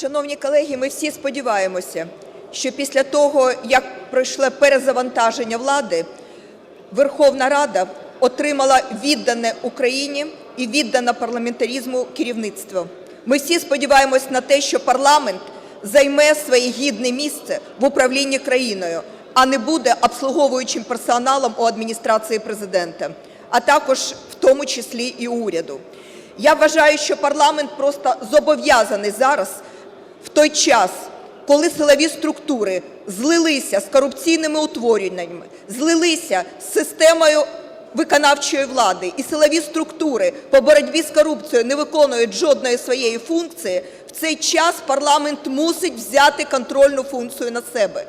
Шановні колеги, ми всі сподіваємося, що після того, як пройшло перезавантаження влади, Верховна Рада отримала віддане Україні і віддане парламентаризму керівництво. Ми всі сподіваємось на те, що парламент займе своє гідне місце в управлінні країною, а не буде обслуговуючим персоналом у адміністрації президента, а також в тому числі і уряду. Я вважаю, що парламент просто зобов'язаний зараз в той час, коли силові структури злилися з корупційними утвореннями, злилися з системою виконавчої влади, і силові структури по боротьбі з корупцією не виконують жодної своєї функції, в цей час парламент мусить взяти контрольну функцію на себе.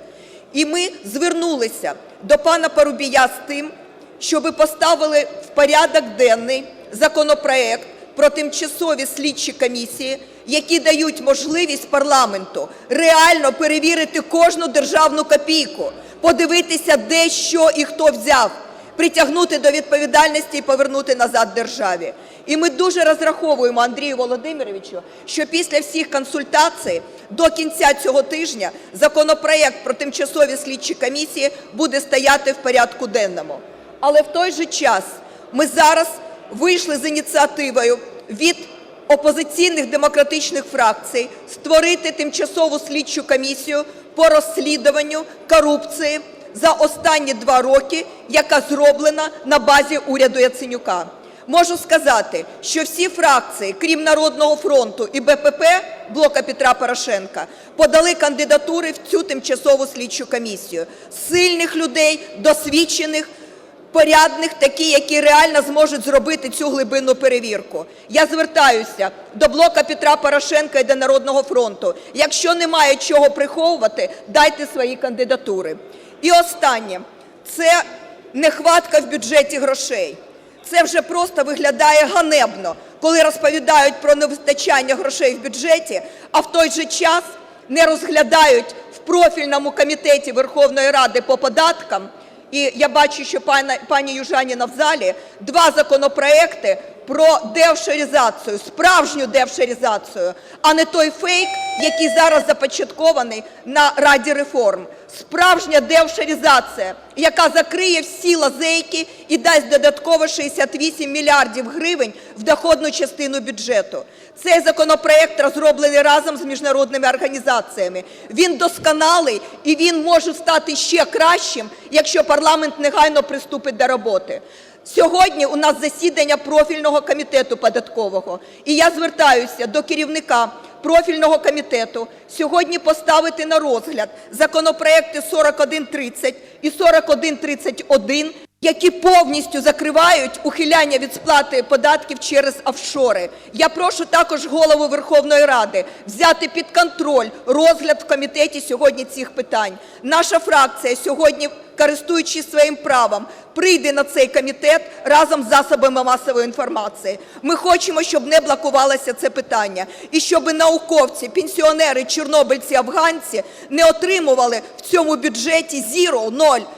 І ми звернулися до пана Парубія з тим, щоби поставили в порядок денний законопроект про тимчасові слідчі комісії, які дають можливість парламенту реально перевірити кожну державну копійку, подивитися, де що і хто взяв, притягнути до відповідальності і повернути назад державі. І ми дуже розраховуємо, Андрію Володимировичу, що після всіх консультацій до кінця цього тижня законопроект про тимчасові слідчі комісії буде стояти в порядку денному. Але в той же час ми зараз вийшли з ініціативою від опозиційних демократичних фракцій створити тимчасову слідчу комісію по розслідуванню корупції за останні два роки, яка зроблена на базі уряду Яценюка. Можу сказати, що всі фракції, крім "Народного фронту" і БПП (Блока Петра Порошенка), подали кандидатури в цю тимчасову слідчу комісію. Сильних людей, досвідчених, порядних, такі, які реально зможуть зробити цю глибинну перевірку. Я звертаюся до "Блока Петра Порошенка" і до "Народного фронту". Якщо немає чого приховувати, дайте свої кандидатури. І останнє. Це нехватка в бюджеті грошей. Це вже просто виглядає ганебно, коли розповідають про невистачання грошей в бюджеті, а в той же час не розглядають в профільному комітеті Верховної Ради по податкам, і я бачу, що пані Южаніна в залі, два законопроекти про деофшоризацію, справжню деофшоризацію, а не той фейк, який зараз започаткований на Раді реформ. Справжня деофшоризація, яка закриє всі лазейки і дасть додатково 68 мільярдів гривень в доходну частину бюджету. Цей законопроект розроблений разом з міжнародними організаціями. Він досконалий і він може стати ще кращим, якщо парламент негайно приступить до роботи. Сьогодні у нас засідання профільного комітету податкового. І я звертаюся до керівника профільного комітету сьогодні поставити на розгляд законопроекти 4130 і 4131, які повністю закривають ухиляння від сплати податків через офшори. Я прошу також Голову Верховної Ради взяти під контроль розгляд в комітеті сьогодні цих питань. Наша фракція сьогодні, користуючись своїм правом, прийде на цей комітет разом з засобами масової інформації. Ми хочемо, щоб не блокувалося це питання і щоб науковці, пенсіонери, чорнобильці, афганці не отримували в цьому бюджеті зіро, ноль.